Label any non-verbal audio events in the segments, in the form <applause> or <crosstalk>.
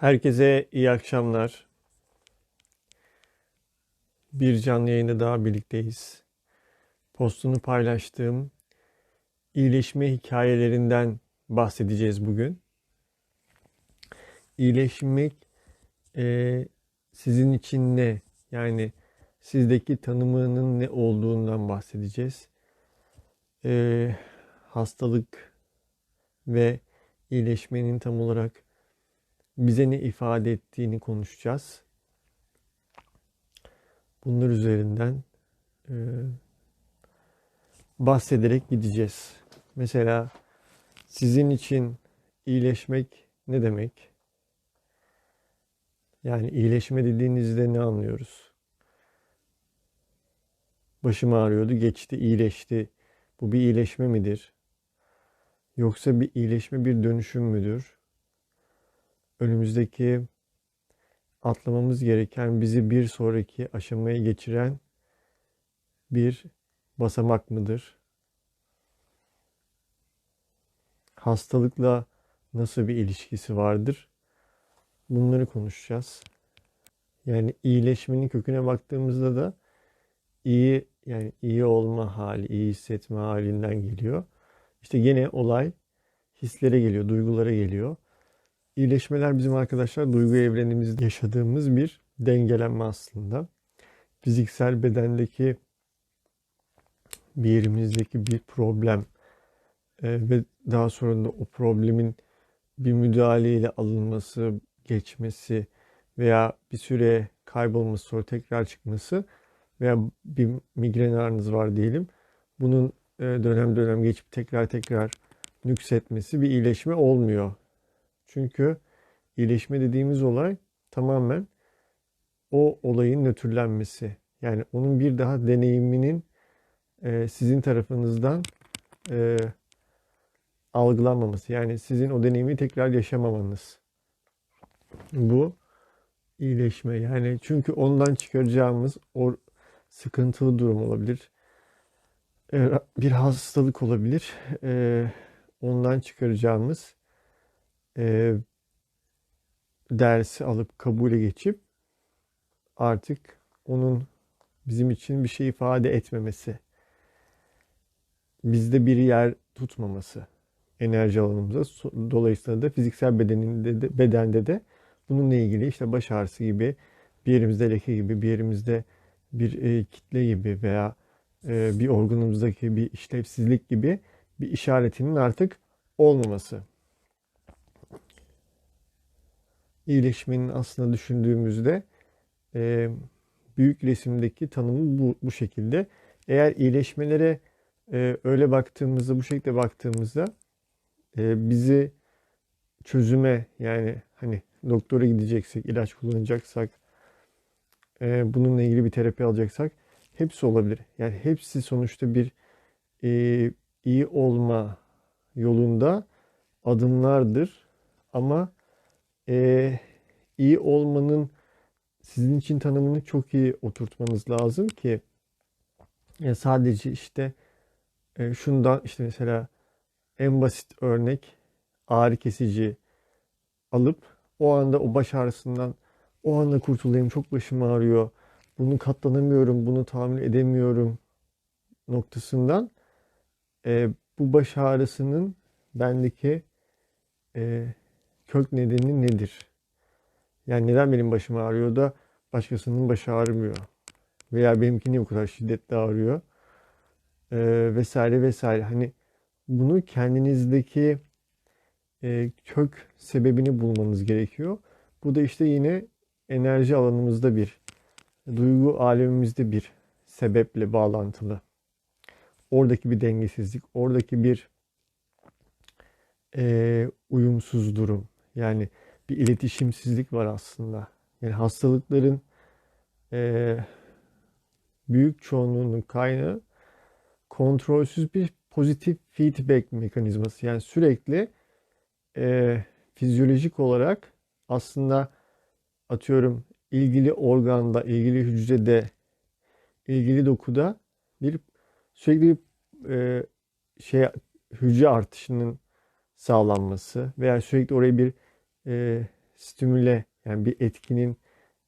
Herkese iyi akşamlar. Bir canlı yayında daha birlikteyiz. Postunu paylaştığım iyileşme hikayelerinden bahsedeceğiz bugün. İyileşmek e, sizin için ne? Yani sizdeki tanımının ne olduğundan bahsedeceğiz. E, hastalık ve iyileşmenin tam olarak bize ne ifade ettiğini konuşacağız. Bunlar üzerinden e, bahsederek gideceğiz. Mesela sizin için iyileşmek ne demek? Yani iyileşme dediğinizde ne anlıyoruz? Başım ağrıyordu, geçti, iyileşti. Bu bir iyileşme midir? Yoksa bir iyileşme bir dönüşüm müdür? Önümüzdeki atlamamız gereken, bizi bir sonraki aşamaya geçiren bir basamak mıdır? Hastalıkla nasıl bir ilişkisi vardır? Bunları konuşacağız. Yani iyileşmenin köküne baktığımızda da iyi yani iyi olma hali, iyi hissetme halinden geliyor. İşte gene olay hislere geliyor, duygulara geliyor. İyileşmeler bizim arkadaşlar duygu evrenimizde yaşadığımız bir dengelenme aslında. Fiziksel bedendeki bir yerimizdeki bir problem e, ve daha sonra da o problemin bir müdahaleyle alınması, geçmesi veya bir süre kaybolması sonra tekrar çıkması veya bir migren ağrınız var diyelim. Bunun e, dönem dönem geçip tekrar tekrar nüksetmesi bir iyileşme olmuyor. Çünkü iyileşme dediğimiz olay tamamen o olayın nötrlenmesi. Yani onun bir daha deneyiminin e, sizin tarafınızdan e, algılanmaması. Yani sizin o deneyimi tekrar yaşamamanız. Bu iyileşme. Yani çünkü ondan çıkaracağımız o sıkıntılı durum olabilir. E, bir hastalık olabilir. E, ondan çıkaracağımız e, dersi alıp kabule geçip artık onun bizim için bir şey ifade etmemesi, bizde bir yer tutmaması enerji alanımıza. Dolayısıyla da fiziksel bedeninde de, bedende de bununla ilgili işte baş ağrısı gibi, bir yerimizde leke gibi, bir yerimizde bir e, kitle gibi veya e, bir organımızdaki bir işlevsizlik gibi bir işaretinin artık olmaması. İyileşmenin aslında düşündüğümüzde e, büyük resimdeki tanımı bu, bu şekilde. Eğer iyileşmelere e, öyle baktığımızda, bu şekilde baktığımızda e, bizi çözüme yani hani doktora gideceksek, ilaç kullanacaksak, e, bununla ilgili bir terapi alacaksak hepsi olabilir. Yani hepsi sonuçta bir e, iyi olma yolunda adımlardır. Ama e, iyi olmanın sizin için tanımını çok iyi oturtmanız lazım ki yani sadece işte e, şundan işte mesela en basit örnek ağrı kesici alıp o anda o baş ağrısından o anda kurtulayım çok başım ağrıyor bunu katlanamıyorum bunu tahammül edemiyorum noktasından e, bu baş ağrısının bendeki e, kök nedeni nedir? Yani neden benim başım ağrıyor da başkasının başı ağrımıyor? Veya benimki niye bu kadar şiddetli ağrıyor? Ee, vesaire vesaire. Hani bunu kendinizdeki e, kök sebebini bulmanız gerekiyor. Bu da işte yine enerji alanımızda bir, duygu alemimizde bir sebeple bağlantılı. Oradaki bir dengesizlik, oradaki bir e, uyumsuz durum, yani bir iletişimsizlik var aslında. Yani hastalıkların e, büyük çoğunluğunun kaynağı kontrolsüz bir pozitif feedback mekanizması. Yani sürekli e, fizyolojik olarak aslında atıyorum ilgili organda, ilgili hücrede, ilgili dokuda bir sürekli bir e, şey hücre artışının sağlanması veya sürekli oraya bir e, stimüle yani bir etkinin,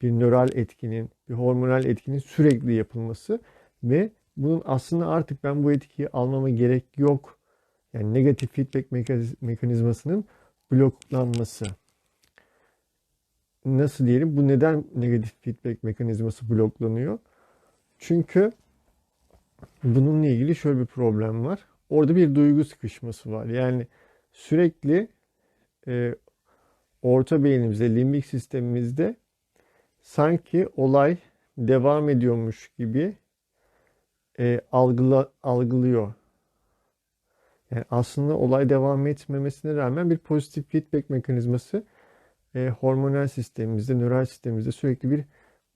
bir nöral etkinin, bir hormonal etkinin sürekli yapılması ve bunun aslında artık ben bu etkiyi almama gerek yok. Yani negatif feedback mekaniz- mekanizmasının bloklanması. Nasıl diyelim? Bu neden negatif feedback mekanizması bloklanıyor? Çünkü bununla ilgili şöyle bir problem var. Orada bir duygu sıkışması var. Yani sürekli e, orta beynimizde, limbik sistemimizde sanki olay devam ediyormuş gibi e, algıla, algılıyor. Yani aslında olay devam etmemesine rağmen bir pozitif feedback mekanizması e, hormonal sistemimizde, nöral sistemimizde sürekli bir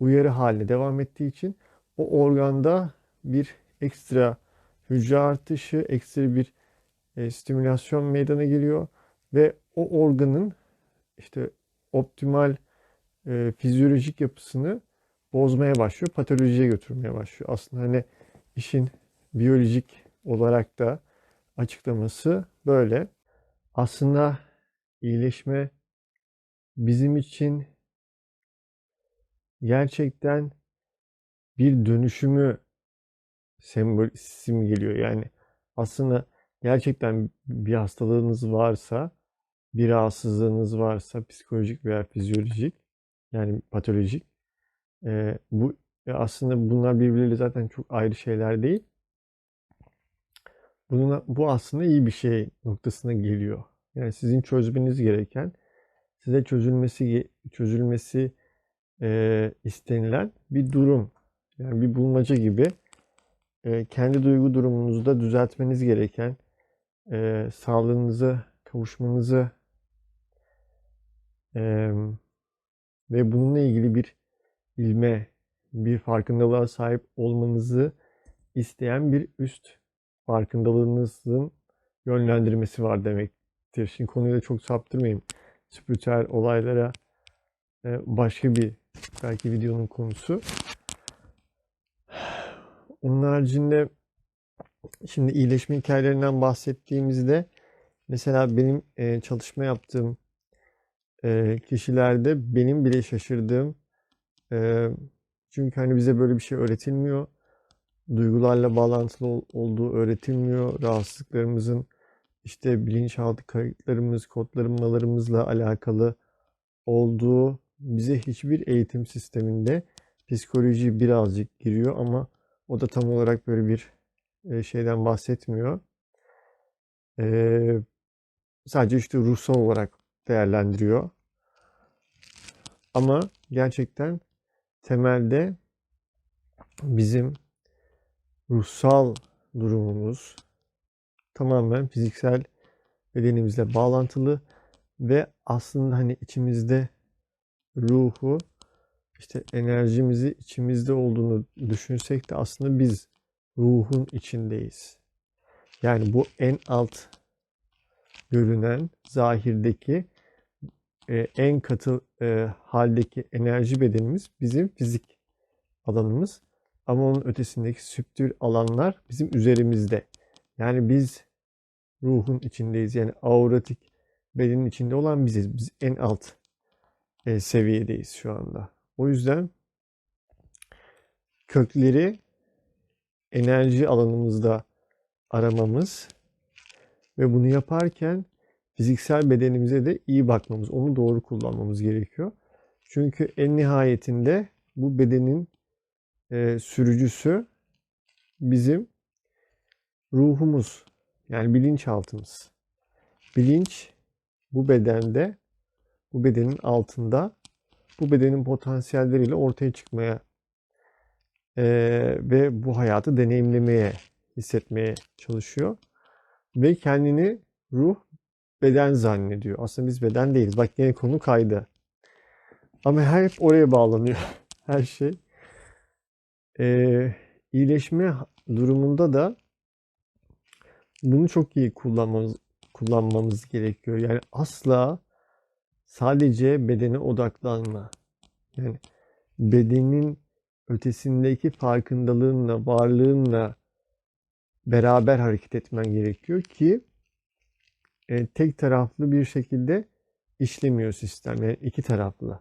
uyarı haline devam ettiği için o organda bir ekstra hücre artışı, ekstra bir e, stimülasyon meydana geliyor ve o organın işte optimal e, fizyolojik yapısını bozmaya başlıyor, patolojiye götürmeye başlıyor. Aslında hani işin biyolojik olarak da açıklaması böyle. Aslında iyileşme bizim için gerçekten bir dönüşümü sembol simgeliyor. Yani aslında gerçekten bir hastalığınız varsa, bir rahatsızlığınız varsa psikolojik veya fizyolojik yani patolojik e, bu aslında bunlar birbirleriyle zaten çok ayrı şeyler değil. Bunun, bu aslında iyi bir şey noktasına geliyor. Yani sizin çözmeniz gereken, size çözülmesi çözülmesi e, istenilen bir durum. Yani bir bulmaca gibi e, kendi duygu durumunuzu da düzeltmeniz gereken, e, sağlığınıza kavuşmanızı e, ve bununla ilgili bir ilme, bir farkındalığa sahip olmanızı isteyen bir üst farkındalığınızın yönlendirmesi var demektir. Şimdi konuyu da çok saptırmayayım. Spiritüel olaylara başka bir belki videonun konusu. Onun haricinde şimdi iyileşme hikayelerinden bahsettiğimizde mesela benim e, çalışma yaptığım e, kişilerde benim bile şaşırdığım e, çünkü hani bize böyle bir şey öğretilmiyor. Duygularla bağlantılı olduğu öğretilmiyor. Rahatsızlıklarımızın işte bilinçaltı kayıtlarımız, kodlamalarımızla alakalı olduğu bize hiçbir eğitim sisteminde psikoloji birazcık giriyor ama o da tam olarak böyle bir şeyden bahsetmiyor. Ee, sadece işte ruhsal olarak değerlendiriyor. Ama gerçekten temelde bizim ruhsal durumumuz tamamen fiziksel bedenimizle bağlantılı ve aslında hani içimizde ruhu işte enerjimizi içimizde olduğunu düşünsek de aslında biz ruhun içindeyiz. Yani bu en alt görünen zahirdeki e, en katı e, haldeki enerji bedenimiz bizim fizik alanımız. Ama onun ötesindeki süptür alanlar bizim üzerimizde. Yani biz ruhun içindeyiz. Yani auratik bedenin içinde olan biziz. Biz en alt e, seviyedeyiz şu anda. O yüzden kökleri enerji alanımızda aramamız ve bunu yaparken fiziksel bedenimize de iyi bakmamız, onu doğru kullanmamız gerekiyor. Çünkü en nihayetinde bu bedenin e, sürücüsü bizim ruhumuz. Yani bilinçaltımız. Bilinç bu bedende, bu bedenin altında, bu bedenin potansiyelleriyle ortaya çıkmaya e, ve bu hayatı deneyimlemeye, hissetmeye çalışıyor. Ve kendini ruh beden zannediyor. Aslında biz beden değiliz. Bak yine konu kaydı. Ama hep oraya bağlanıyor <laughs> her şey. Ee, iyileşme durumunda da bunu çok iyi kullanmamız kullanmamız gerekiyor. Yani asla sadece bedene odaklanma. Yani bedenin ötesindeki farkındalığınla, varlığınla beraber hareket etmen gerekiyor ki e, tek taraflı bir şekilde işlemiyor sistem. Yani iki taraflı.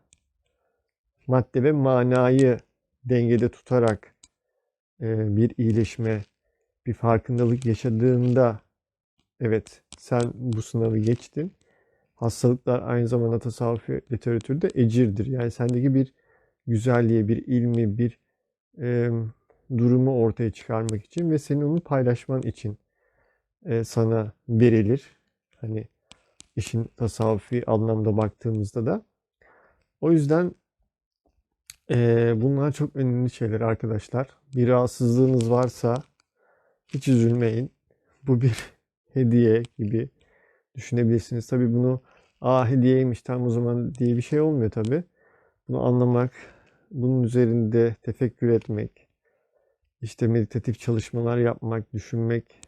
Madde ve manayı dengede tutarak e, bir iyileşme, bir farkındalık yaşadığında evet sen bu sınavı geçtin. Hastalıklar aynı zamanda tasavvuf literatürde ecirdir. Yani sendeki bir güzelliğe, bir ilmi, bir e, durumu ortaya çıkarmak için ve senin onu paylaşman için e, sana verilir. Hani işin tasavvufi anlamda baktığımızda da. O yüzden e, bunlar çok önemli şeyler arkadaşlar. Bir rahatsızlığınız varsa hiç üzülmeyin. Bu bir <laughs> hediye gibi düşünebilirsiniz. Tabii bunu aa hediyeymiş tam o zaman diye bir şey olmuyor tabii. Bunu anlamak, bunun üzerinde tefekkür etmek, işte meditatif çalışmalar yapmak, düşünmek.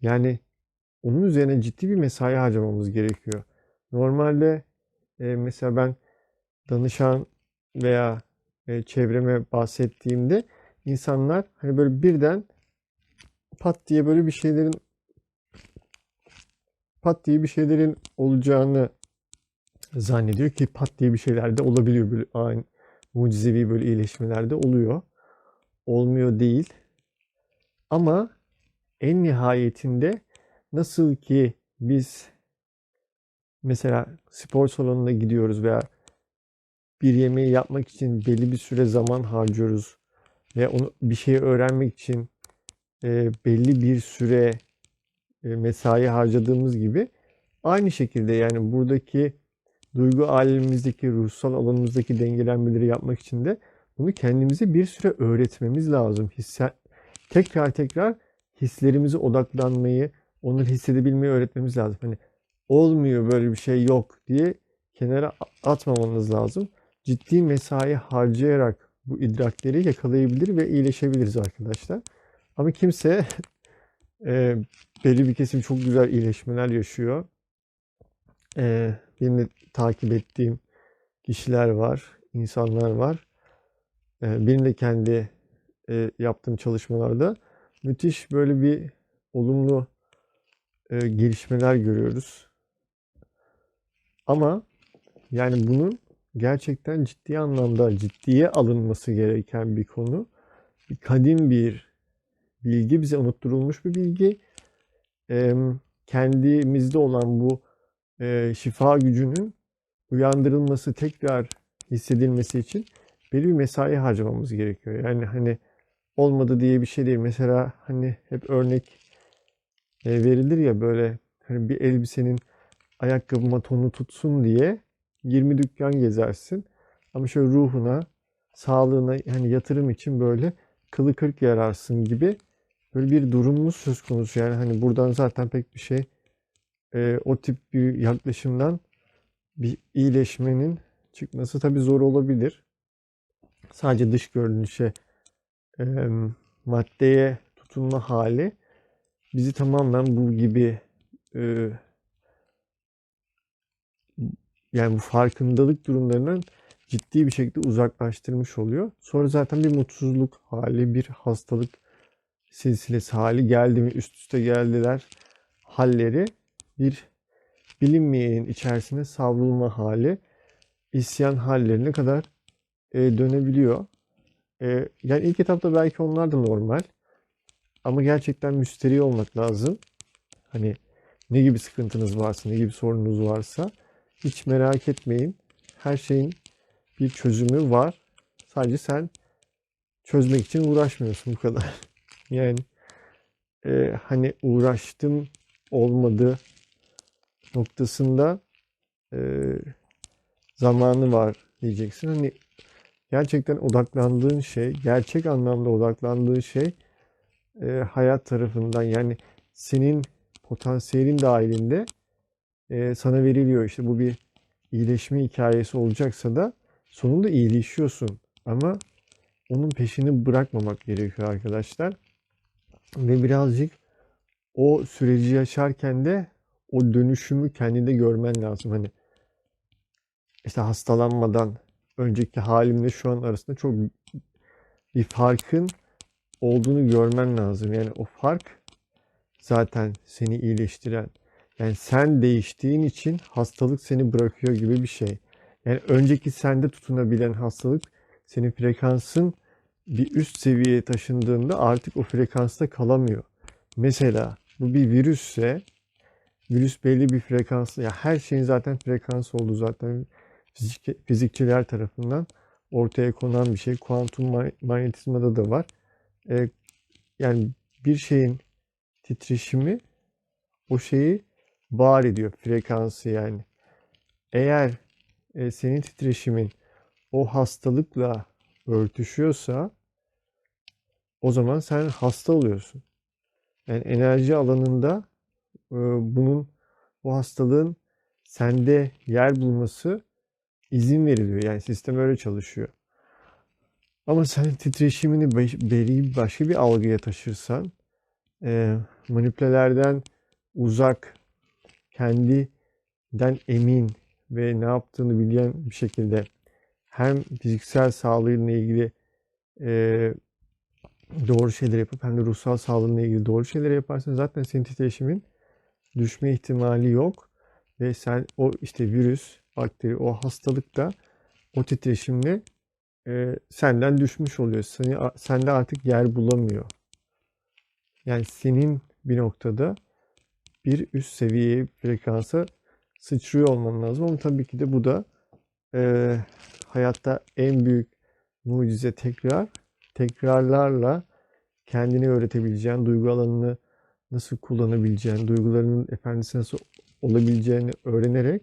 Yani onun üzerine ciddi bir mesai harcamamız gerekiyor. Normalde e, mesela ben danışan veya e, çevreme bahsettiğimde insanlar hani böyle birden pat diye böyle bir şeylerin pat diye bir şeylerin olacağını zannediyor ki pat diye bir şeyler de olabiliyor böyle mucizevi böyle iyileşmeler de oluyor. Olmuyor değil. Ama en nihayetinde nasıl ki biz mesela spor salonuna gidiyoruz veya bir yemeği yapmak için belli bir süre zaman harcıyoruz ve onu bir şey öğrenmek için e, belli bir süre e, mesai harcadığımız gibi aynı şekilde yani buradaki duygu alemimizdeki, ruhsal alanımızdaki dengelenmeleri yapmak için de bunu kendimize bir süre öğretmemiz lazım. Hisse, tekrar tekrar hislerimize odaklanmayı, onları hissedebilmeyi öğretmemiz lazım. Hani olmuyor böyle bir şey yok diye kenara atmamanız lazım. Ciddi mesai harcayarak bu idrakleri yakalayabilir ve iyileşebiliriz arkadaşlar. Ama kimse <laughs> e, belli bir kesim çok güzel iyileşmeler yaşıyor. E, benim takip ettiğim kişiler var, insanlar var. E, benim de kendi e, yaptığım çalışmalarda müthiş böyle bir olumlu e, gelişmeler görüyoruz. Ama yani bunun gerçekten ciddi anlamda ciddiye alınması gereken bir konu. Bir kadim bir bilgi, bize unutturulmuş bir bilgi. Kendimizde olan bu e, şifa gücünün uyandırılması, tekrar hissedilmesi için belli bir mesai harcamamız gerekiyor. Yani hani olmadı diye bir şey değil. Mesela hani hep örnek e, verilir ya böyle hani bir elbisenin ayakkabıma tonu tutsun diye 20 dükkan gezersin. Ama şöyle ruhuna, sağlığına hani yatırım için böyle kılı kırk yararsın gibi böyle bir durumumuz söz konusu. Yani hani buradan zaten pek bir şey e, o tip bir yaklaşımdan bir iyileşmenin çıkması tabii zor olabilir. Sadece dış görünüşe, e, maddeye tutunma hali bizi tamamen bu gibi e, yani bu farkındalık durumlarından ciddi bir şekilde uzaklaştırmış oluyor. Sonra zaten bir mutsuzluk hali, bir hastalık silsilesi hali geldi mi üst üste geldiler halleri bir bilinmeyenin içerisine savrulma hali, isyan hallerine kadar e, dönebiliyor. E, yani ilk etapta belki onlar da normal. Ama gerçekten müsteri olmak lazım. Hani ne gibi sıkıntınız varsa, ne gibi sorununuz varsa hiç merak etmeyin. Her şeyin bir çözümü var. Sadece sen çözmek için uğraşmıyorsun bu kadar. <laughs> yani e, hani uğraştım olmadı noktasında e, zamanı var diyeceksin. Hani gerçekten odaklandığın şey, gerçek anlamda odaklandığın şey e, hayat tarafından yani senin potansiyelin dahilinde e, sana veriliyor. İşte bu bir iyileşme hikayesi olacaksa da sonunda iyileşiyorsun. Ama onun peşini bırakmamak gerekiyor arkadaşlar. Ve birazcık o süreci yaşarken de o dönüşümü kendinde görmen lazım. Hani işte hastalanmadan önceki halimle şu an arasında çok bir farkın olduğunu görmen lazım. Yani o fark zaten seni iyileştiren. Yani sen değiştiğin için hastalık seni bırakıyor gibi bir şey. Yani önceki sende tutunabilen hastalık senin frekansın bir üst seviyeye taşındığında artık o frekansta kalamıyor. Mesela bu bir virüsse virüs belli bir frekans ya her şeyin zaten frekans olduğu zaten fizik, fizikçiler tarafından ortaya konan bir şey. Kuantum manyetizmada da var. E, yani bir şeyin titreşimi o şeyi var ediyor frekansı yani. Eğer e, senin titreşimin o hastalıkla örtüşüyorsa o zaman sen hasta oluyorsun. Yani enerji alanında bunun bu hastalığın sende yer bulması izin veriliyor. Yani sistem öyle çalışıyor. Ama sen titreşimini belli başka bir algıya taşırsan e, manipülelerden uzak, kendinden emin ve ne yaptığını bilen bir şekilde hem fiziksel sağlığıyla ilgili e, doğru şeyler yapıp hem de ruhsal sağlığınla ilgili doğru şeyler yaparsan zaten senin titreşimin düşme ihtimali yok. Ve sen o işte virüs, bakteri, o hastalıkta o titreşimle e, senden düşmüş oluyor. Seni, sende artık yer bulamıyor. Yani senin bir noktada bir üst seviyeye frekansa sıçrıyor olman lazım. Ama tabii ki de bu da e, hayatta en büyük mucize tekrar. Tekrarlarla kendini öğretebileceğin, duygu alanını nasıl kullanabileceğin, duygularının efendisi nasıl olabileceğini öğrenerek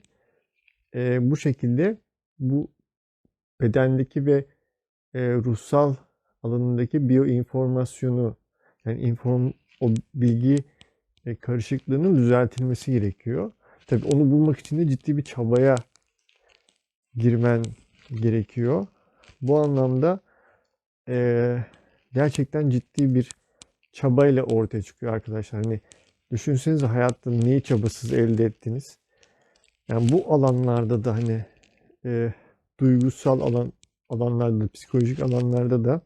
e, bu şekilde bu bedendeki ve e, ruhsal alanındaki bioinformasyonu yani inform o bilgi e, karışıklığının düzeltilmesi gerekiyor. Tabi onu bulmak için de ciddi bir çabaya girmen gerekiyor. Bu anlamda e, gerçekten ciddi bir çabayla ortaya çıkıyor arkadaşlar. Hani düşünsenize hayatta neyi çabasız elde ettiniz. Yani bu alanlarda da hani e, duygusal alan alanlarda, psikolojik alanlarda da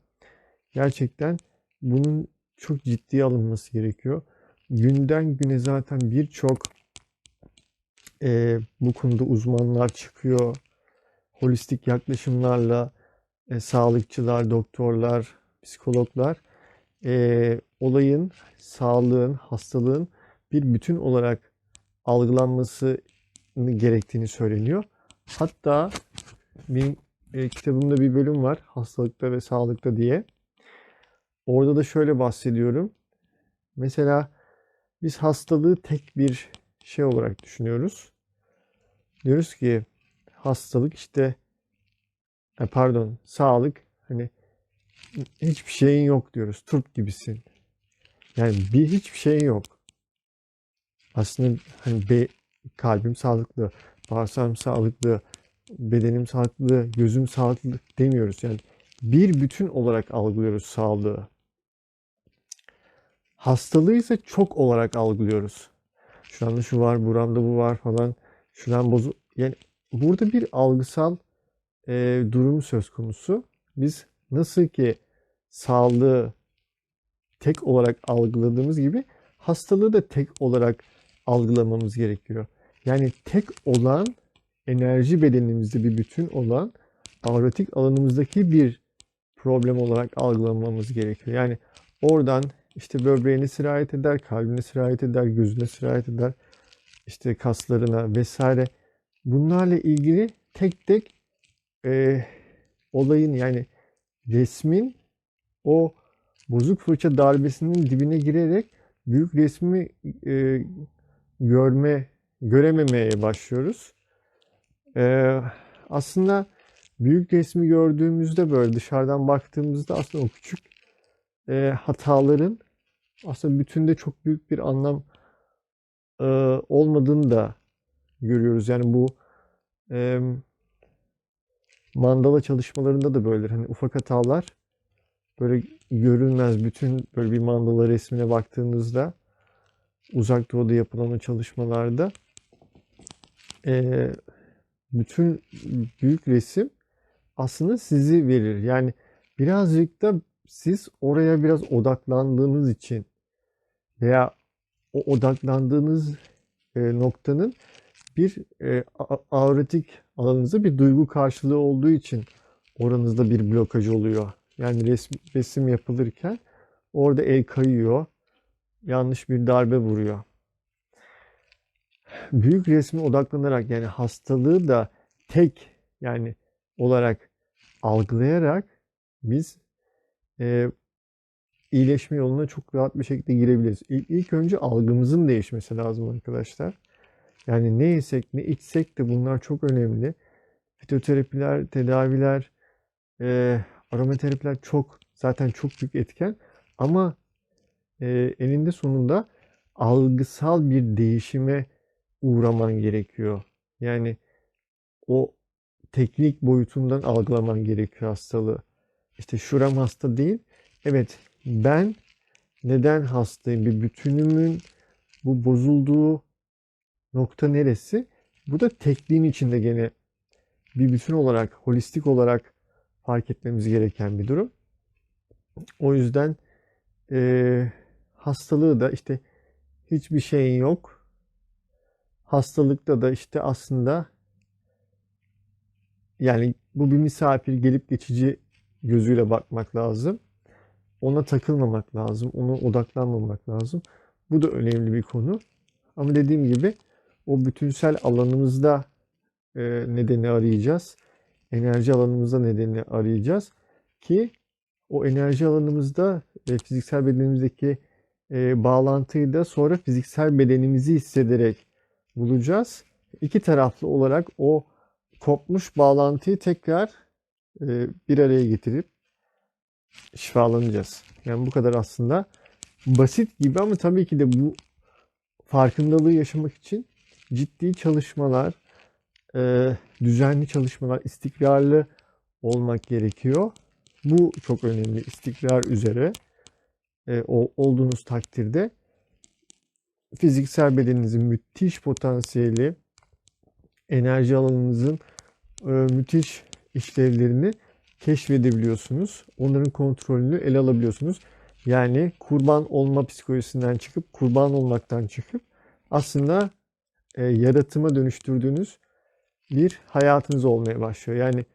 gerçekten bunun çok ciddi alınması gerekiyor. Günden güne zaten birçok e, bu konuda uzmanlar çıkıyor. Holistik yaklaşımlarla e, sağlıkçılar, doktorlar, psikologlar e, olayın, sağlığın, hastalığın bir bütün olarak algılanması gerektiğini söyleniyor. Hatta benim e, kitabımda bir bölüm var hastalıkta ve sağlıkta diye. Orada da şöyle bahsediyorum. Mesela biz hastalığı tek bir şey olarak düşünüyoruz. Diyoruz ki hastalık işte e, pardon sağlık hani hiçbir şeyin yok diyoruz. Turp gibisin. Yani bir hiçbir şeyin yok. Aslında hani be, kalbim sağlıklı, bağırsağım sağlıklı, bedenim sağlıklı, gözüm sağlıklı demiyoruz. Yani bir bütün olarak algılıyoruz sağlığı. Hastalığı ise çok olarak algılıyoruz. Şu anda şu var, buramda bu var falan. Şuran bozu. Yani burada bir algısal e, durum söz konusu. Biz nasıl ki sağlığı tek olarak algıladığımız gibi hastalığı da tek olarak algılamamız gerekiyor. Yani tek olan enerji bedenimizde bir bütün olan auratik alanımızdaki bir problem olarak algılamamız gerekiyor. Yani oradan işte böbreğine sirayet eder, kalbine sirayet eder, gözüne sirayet eder, işte kaslarına vesaire. Bunlarla ilgili tek tek e, olayın yani resmin o bozuk fırça darbesinin dibine girerek büyük resmi e, görme görememeye başlıyoruz. E, aslında büyük resmi gördüğümüzde böyle dışarıdan baktığımızda aslında o küçük e, hataların aslında bütünde çok büyük bir anlam e, olmadığını da görüyoruz. Yani bu e, mandala çalışmalarında da böyle hani ufak hatalar böyle görünmez bütün böyle bir mandala resmine baktığınızda uzak doğuda yapılan o çalışmalarda e, bütün büyük resim aslında sizi verir. Yani birazcık da siz oraya biraz odaklandığınız için veya o odaklandığınız e, noktanın bir e, a- aortik alanınızda bir duygu karşılığı olduğu için oranızda bir blokaj oluyor. Yani resim, resim yapılırken orada el kayıyor. Yanlış bir darbe vuruyor. Büyük resme odaklanarak yani hastalığı da tek yani olarak algılayarak biz e, iyileşme yoluna çok rahat bir şekilde girebiliriz. İlk, ilk önce algımızın değişmesi lazım arkadaşlar. Yani ne yesek ne içsek de bunlar çok önemli. Fitoterapiler, tedaviler, e, aromaterapiler çok zaten çok büyük etken. Ama e, eninde sonunda algısal bir değişime uğraman gerekiyor. Yani o teknik boyutundan algılaman gerekiyor hastalığı. İşte şuram hasta değil. Evet ben neden hastayım? Bir bütünümün bu bozulduğu nokta neresi? Bu da tekniğin içinde gene bir bütün olarak, holistik olarak fark etmemiz gereken bir durum. O yüzden eee, hastalığı da işte hiçbir şeyin yok. Hastalıkta da işte aslında yani bu bir misafir gelip geçici gözüyle bakmak lazım. Ona takılmamak lazım. Ona odaklanmamak lazım. Bu da önemli bir konu. Ama dediğim gibi o bütünsel alanımızda e, nedeni arayacağız. Enerji alanımızda nedeni arayacağız ki o enerji alanımızda e, fiziksel bedenimizdeki e, bağlantıyı da sonra fiziksel bedenimizi hissederek bulacağız. İki taraflı olarak o kopmuş bağlantıyı tekrar e, bir araya getirip şifalanacağız. Yani bu kadar aslında basit gibi ama tabii ki de bu farkındalığı yaşamak için ciddi çalışmalar, e, düzenli çalışmalar, istikrarlı olmak gerekiyor. Bu çok önemli. İstikrar üzere e, o, olduğunuz takdirde fiziksel bedeninizin müthiş potansiyeli, enerji alanınızın e, müthiş işlevlerini keşfedebiliyorsunuz. Onların kontrolünü ele alabiliyorsunuz. Yani kurban olma psikolojisinden çıkıp, kurban olmaktan çıkıp aslında e, yaratıma dönüştürdüğünüz bir hayatınız olmaya başlıyor. Yani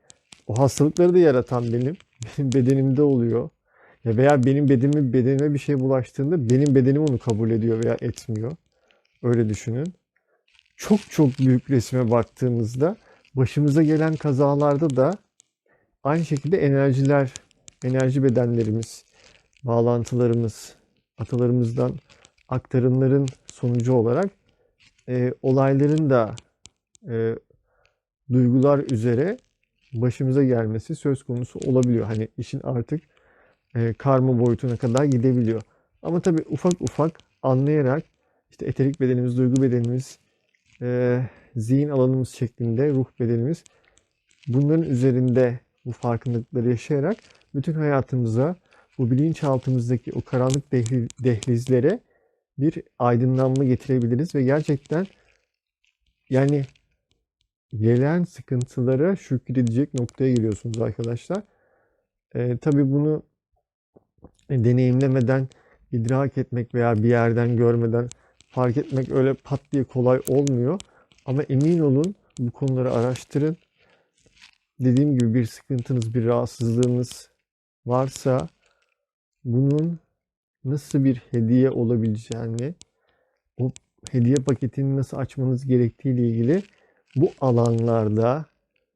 o hastalıkları da yaratan benim. <laughs> Benim bedenimde oluyor. Ya veya benim bedenime, bedenime bir şey bulaştığında benim bedenim onu kabul ediyor veya etmiyor. Öyle düşünün. Çok çok büyük resme baktığımızda başımıza gelen kazalarda da aynı şekilde enerjiler, enerji bedenlerimiz, bağlantılarımız, atalarımızdan aktarımların sonucu olarak e, olayların da e, duygular üzere başımıza gelmesi söz konusu olabiliyor. Hani işin artık e, karma boyutuna kadar gidebiliyor. Ama tabii ufak ufak anlayarak işte eterik bedenimiz, duygu bedenimiz, e, zihin alanımız şeklinde ruh bedenimiz bunların üzerinde bu farkındalıkları yaşayarak bütün hayatımıza bu bilinçaltımızdaki o karanlık dehli- dehlizlere bir aydınlanma getirebiliriz ve gerçekten yani gelen sıkıntılara şükredecek noktaya geliyorsunuz arkadaşlar. Ee, tabii bunu deneyimlemeden idrak etmek veya bir yerden görmeden fark etmek öyle pat diye kolay olmuyor. Ama emin olun bu konuları araştırın. Dediğim gibi bir sıkıntınız, bir rahatsızlığınız varsa bunun nasıl bir hediye olabileceğini, o hediye paketini nasıl açmanız gerektiği ile ilgili bu alanlarda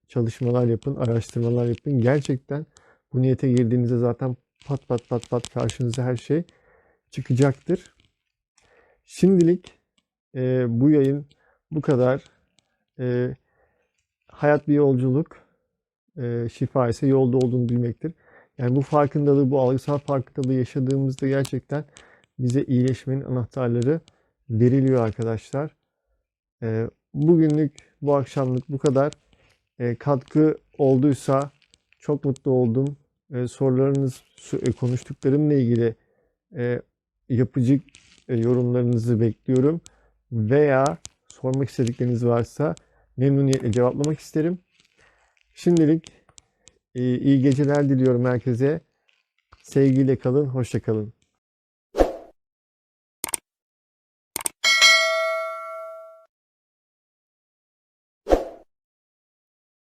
çalışmalar yapın, araştırmalar yapın. Gerçekten bu niyete girdiğinizde zaten pat pat pat pat karşınıza her şey çıkacaktır. Şimdilik e, bu yayın bu kadar. E, hayat bir yolculuk, e, şifa ise yolda olduğunu bilmektir. Yani bu farkındalığı, bu algısal farkındalığı yaşadığımızda gerçekten bize iyileşmenin anahtarları veriliyor arkadaşlar. E, bugünlük, bu akşamlık bu kadar. E, katkı olduysa çok mutlu oldum. E, sorularınız, konuştuklarımla ilgili e, yapıcı e, yorumlarınızı bekliyorum. Veya sormak istedikleriniz varsa memnuniyetle cevaplamak isterim. Şimdilik iyi geceler diliyorum herkese. Sevgiyle kalın, hoşça kalın.